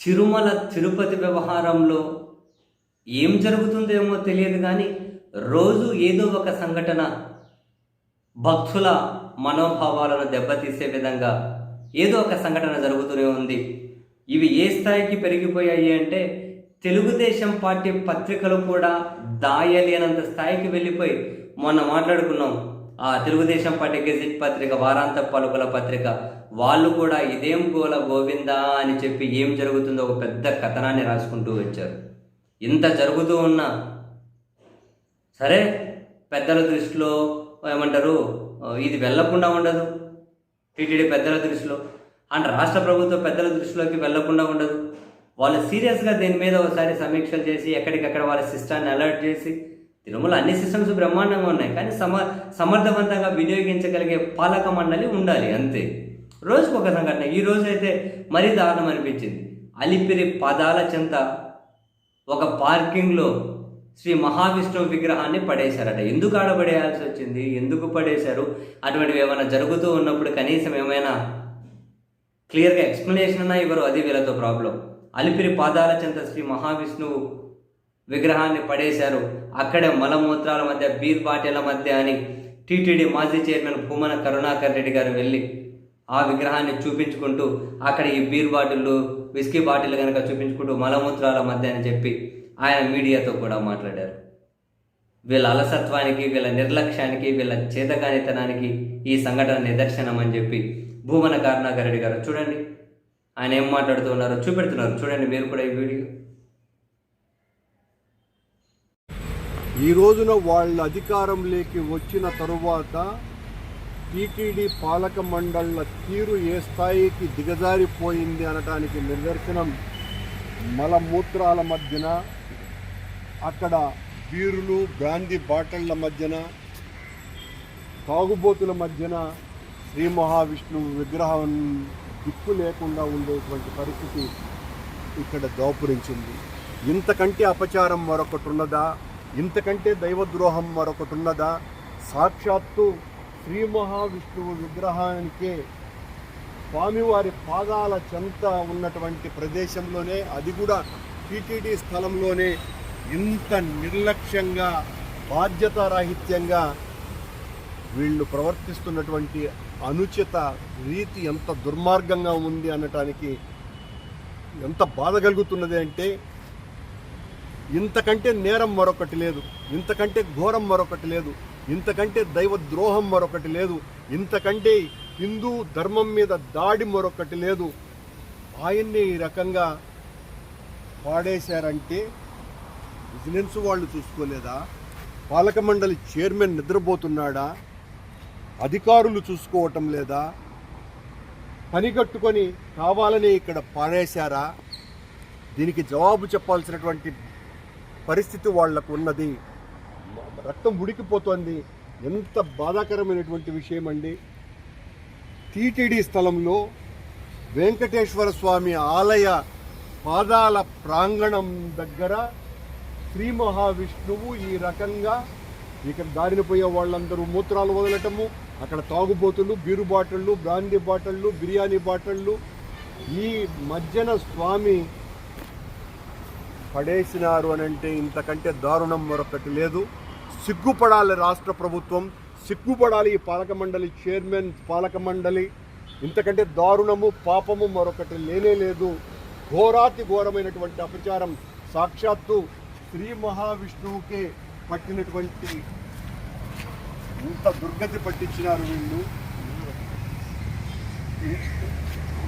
తిరుమల తిరుపతి వ్యవహారంలో ఏం జరుగుతుందేమో తెలియదు కానీ రోజు ఏదో ఒక సంఘటన భక్తుల మనోభావాలను దెబ్బతీసే విధంగా ఏదో ఒక సంఘటన జరుగుతూనే ఉంది. ఇవి ఏ స్థాయికి పెరిగిపోయాయి అంటే తెలుగుదేశం పార్టీ పత్రికలు కూడా దాయలేనంత స్థాయికి వెళ్ళిపోయి మొన్న మాట్లాడుకున్నాం. తెలుగుదేశం పార్టీ గెజిట్ పత్రిక వారాంత పలుకుల పత్రిక వాళ్ళు కూడా ఇదేం గోల గోవిందా అని చెప్పి ఏం జరుగుతుందో ఒక పెద్ద కథనాన్ని రాసుకుంటూ వచ్చారు. ఇంత జరుగుతూ ఉన్నా సరే పెద్దల దృష్టిలో ఏమంటారు ఇది వెళ్ళకుండా ఉండదు. టీటీడీ పెద్దల దృష్టిలో అండ్ రాష్ట్ర ప్రభుత్వ పెద్దల దృష్టిలోకి వెళ్ళకుండా ఉండదు. వాళ్ళు సీరియస్గా దీని మీద ఒకసారి సమీక్షలు చేసి ఎక్కడికక్కడ వాళ్ళ సిస్టాన్ని అలర్ట్ చేసి తిరుమల అన్ని సిస్టమ్స్ బ్రహ్మాండంగా ఉన్నాయి. కానీ సమ సమర్థవంతంగా వినియోగించగలిగే పాలక మండలి ఉండాలి అంతే. రోజుకు ఒక సంఘటన. ఈ రోజు అయితే మరీ దారుణం అనిపించింది. అలిపిరి పదాల చెంత ఒక పార్కింగ్లో శ్రీ మహావిష్ణువు విగ్రహాన్ని పడేశారట. ఎందుకు ఆడబడేయాల్సి వచ్చింది? ఎందుకు పడేశారు? అటువంటివి ఏమైనా జరుగుతూ ఉన్నప్పుడు కనీసం ఏమైనా క్లియర్గా ఎక్స్ప్లెనేషన్ అయినా ఇవ్వరు. అది వీళ్ళతో ప్రాబ్లం అలిపిరి పాదాల చెంత శ్రీ మహావిష్ణువు విగ్రహాన్ని పడేశారు. అక్కడే మలమూత్రాల మధ్య బీర్ బాటిల మధ్య అని టీటీడీ మాజీ చైర్మన్ భూమన కరుణాకర్ రెడ్డి గారు వెళ్ళి ఆ విగ్రహాన్ని చూపించుకుంటూ అక్కడ ఈ బీర్ బాటిళ్ళు విస్కీ బాటిల్ కనుక చూపించుకుంటూ మలమూత్రాల మధ్య అని చెప్పి ఆయన మీడియాతో కూడా మాట్లాడారు. వీళ్ళ అలసత్వానికి వీళ్ళ నిర్లక్ష్యానికి వీళ్ళ చేతకానితనానికి ఈ సంఘటన నిదర్శనం అని చెప్పి భూమన కరుణాకర్ రెడ్డి గారు చూడండి. ఆయన ఏం మాట్లాడుతున్నారో చూపెడుతున్నారు. చూడండి మీరు కూడా ఈ వీడియో. ఈ రోజున వాళ్ళ అధికారంలోకి వచ్చిన తరువాత టీటీడీ పాలక మండళ్ళ తీరు ఏ స్థాయికి దిగజారిపోయింది అనటానికి నిదర్శనం మలమూత్రాల మధ్యన అక్కడ బీరులు బ్రాందీ బాటిళ్ళ మధ్యన తాగుబోతుల మధ్యన శ్రీ మహావిష్ణువు విగ్రహం దిక్కు లేకుండా ఉండేటువంటి పరిస్థితి ఇక్కడ దోపురించింది. ఇంతకంటే అపచారం మరొకటి ఉన్నదా? ఇంతకంటే దైవద్రోహం మరొకటి ఉన్నదా? సాక్షాత్తు శ్రీ మహావిష్ణువు విగ్రహానికే స్వామివారి పాదాల చెంత ఉన్నటువంటి ప్రదేశంలోనే అది కూడా టీటీడీ స్థలంలోనే ఇంత నిర్లక్ష్యంగా బాధ్యతారాహిత్యంగా వీళ్ళు ప్రవర్తిస్తున్నటువంటి అనుచిత రీతి ఎంత దుర్మార్గంగా ఉంది అనటానికి ఎంత బాధ కలుగుతున్నది అంటే ఇంతకంటే నేరం మరొకటి లేదు. ఇంతకంటే ఘోరం మరొకటి లేదు. ఇంతకంటే దైవ ద్రోహం మరొకటి లేదు. ఇంతకంటే హిందూ ధర్మం మీద దాడి మరొకటి లేదు. ఆయన్ని ఈ రకంగా పాడేశారంటే విజిలెన్స్ వాళ్ళు చూసుకోలేదా? పాలక మండలి చైర్మన్ నిద్రపోతున్నాడా? అధికారులు చూసుకోవటం లేదా? పనిగట్టుకొని కావాలని ఇక్కడ పాడేశారా? దీనికి జవాబు చెప్పాల్సినటువంటి పరిస్థితి వాళ్ళకు ఉన్నది. రక్తం ఉడికిపోతోంది. ఎంత బాధాకరమైనటువంటి విషయం అండి. టీటీడీ స్థలంలో వెంకటేశ్వర స్వామి ఆలయ పాదాల ప్రాంగణం దగ్గర శ్రీ మహావిష్ణువు ఈ రకంగా ఇక్కడ దారిన పోయే వాళ్ళందరూ మూత్రాలు వదలటము అక్కడ తాగుబోతులు బీరు బాటిళ్ళు బ్రాందీ బాటిళ్ళు బిర్యానీ బాటిళ్ళు ఈ మధ్యన స్వామి పడేసినారు అని అంటే ఇంతకంటే దారుణం మరొకటి లేదు. సిగ్గుపడాలి రాష్ట్ర ప్రభుత్వం సిగ్గుపడాలి ఈ పాలక మండలి చైర్మన్ పాలక మండలి. ఇంతకంటే దారుణము పాపము మరొకటి లేనే లేదు. ఘోరాతి ఘోరమైనటువంటి అపచారం సాక్షాత్తు శ్రీ మహావిష్ణువుకే పట్టినటువంటి ఇంత దుర్గతి పట్టించినారు వీళ్ళు.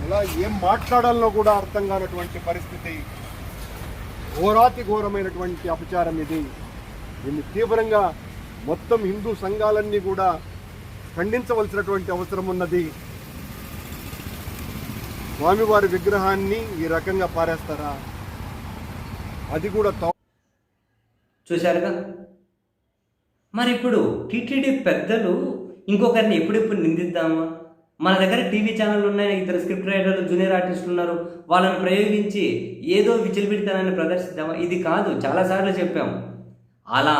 ఇలా ఏం మాట్లాడాలో కూడా అర్థం కానటువంటి పరిస్థితి. ఘోరాతి ఘోరమైనటువంటి అపచారం ఇది. దీన్ని తీవ్రంగా మొత్తం హిందూ సంఘాలన్నీ కూడా ఖండించవలసినటువంటి అవసరం ఉన్నది. స్వామివారి విగ్రహాన్ని ఈ రకంగా పారేస్తారా? అది కూడా చూశారుగా? మరి ఇప్పుడు టీటీడీ పెద్దలు ఇంకొకరిని ఎప్పుడెప్పుడు నిందిద్దామా? మన దగ్గర టీవీ ఛానల్ ఉన్నాయి ఇద్దరు స్క్రిప్ట్ రైటర్లు జూనియర్ ఆర్టిస్టులు ఉన్నారు. వాళ్ళని ప్రయోగించి ఏదో విచలిపిడితనాన్ని ప్రదర్శిద్దామా? ఇది కాదు చాలాసార్లు చెప్పాము అలా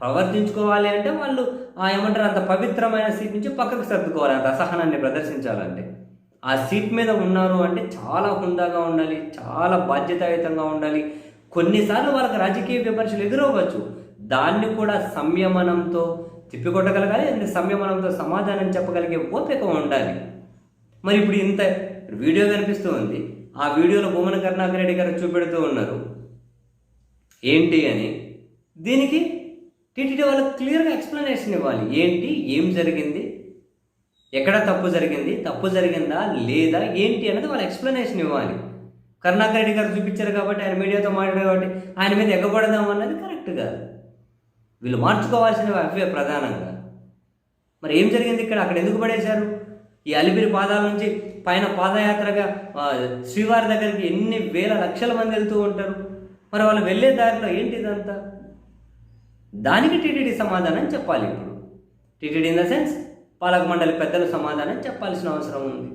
ప్రవర్తించుకోవాలి అంటే వాళ్ళు ఆ ఏమంటారు అంత పవిత్రమైన సీట్ నుంచి పక్కకు సర్దుకోవాలి అంత అసహనాన్ని ప్రదర్శించాలంటే. ఆ సీట్ మీద ఉన్నారు అంటే చాలా హుందాగా ఉండాలి చాలా బాధ్యతాయుతంగా ఉండాలి. కొన్నిసార్లు వాళ్ళకి రాజకీయ విమర్శలు ఎదురవ్వచ్చు. దాన్ని కూడా సంయమనంతో తిప్పికొట్టగలగాలి అంటే సంయమనంతో సమాధానం చెప్పగలిగే ఓపిక ఉండాలి. మరి ఇప్పుడు ఇంత వీడియో కనిపిస్తూ ఉంది. ఆ వీడియోలో భూమన కరుణాకర్ రెడ్డి గారు చూపెడుతూ ఉన్నారు. ఏంటి అని. దీనికి టీటీడీ వాళ్ళు క్లియర్గా ఎక్స్ప్లెనేషన్ ఇవ్వాలి. ఏంటి? ఏం జరిగింది? ఎక్కడ తప్పు జరిగింది? తప్పు జరిగిందా? లేదా? ఏంటి అనేది వాళ్ళు ఎక్స్ప్లెనేషన్ ఇవ్వాలి. కరుణాకర్ రెడ్డి గారు చూపించారు కాబట్టి ఆయన మీడియాతో మాట్లాడారు కాబట్టి ఆయన మీద ఎగ్గబడదాం అన్నది కరెక్ట్ కాదు. వీళ్ళు మార్చుకోవాల్సినవి అవే ప్రధానంగా. మరి ఏం జరిగింది ఇక్కడ? అక్కడ ఎందుకు పడేశారు? ఈ అలిపిరి పాదాల నుంచి పైన పాదయాత్రగా శ్రీవారి దగ్గరికి ఎన్ని వేల లక్షల మంది వెళ్తూ ఉంటారు? మరి వాళ్ళు వెళ్ళే దారిలో ఏంటి ఇదంతా? దానికి టీటీడీ సమాధానం చెప్పాలి ఇప్పుడు. టీటీడీ ఇన్ ద సెన్స్ పాలక మండలి పెద్దలు సమాధానం చెప్పాల్సిన అవసరం ఉంది.